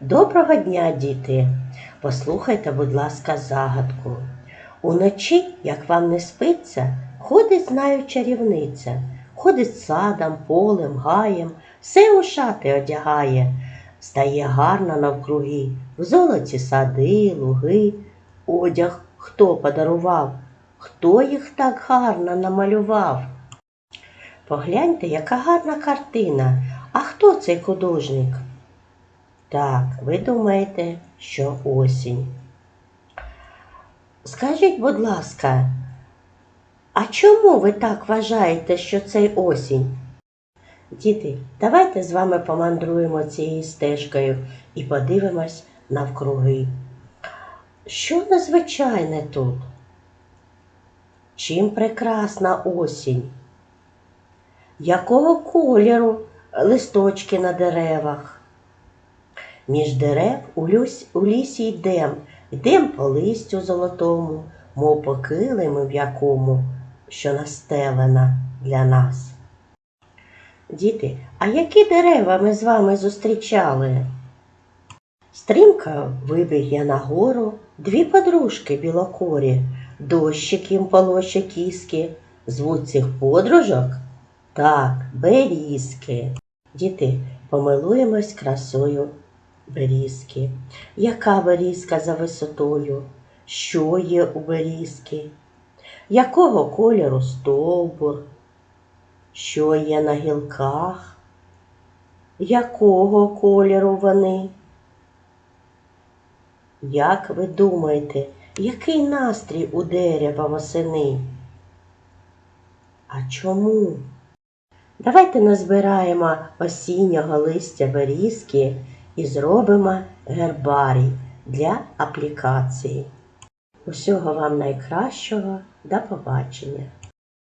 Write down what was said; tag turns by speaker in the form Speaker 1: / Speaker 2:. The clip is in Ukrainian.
Speaker 1: Доброго дня, діти! Послухайте, будь ласка, загадку. Уночі, як вам не спиться, ходить, знаю, чарівниця, ходить садом, полем, гаєм, все у шати одягає, стає гарна навкруги, в золоті сади, луги, одяг хто подарував, хто їх так гарно намалював. Погляньте, яка гарна картина. А хто цей художник? Так, ви думаєте, що осінь. Скажіть, будь ласка, а чому ви так вважаєте, що це осінь? Діти, давайте з вами помандруємо цією стежкою і подивимось навкруги. Що незвичайне тут? Чим прекрасна осінь? Якого кольору листочки на деревах? Між дерев у, люсь, у лісі йдем, йдем по листю золотому, мов по килиму м'якому, що настелена для нас. Діти, а які дерева ми з вами зустрічали? Стрімко вибіг я на гору, дві подружки білокорі, дощик їм полоще кіски, звуть цих подружок? Так, берізки. Діти, помилуємось красою берізки. Яка берізка за висотою? Що є у берізки? Якого кольору стовбур? Що є на гілках? Якого кольору вони? Як ви думаєте, який настрій у дерева восени? А чому? Давайте назбираємо осіннього листя берізки і зробимо гербарій для аплікації. Усього вам найкращого, до побачення!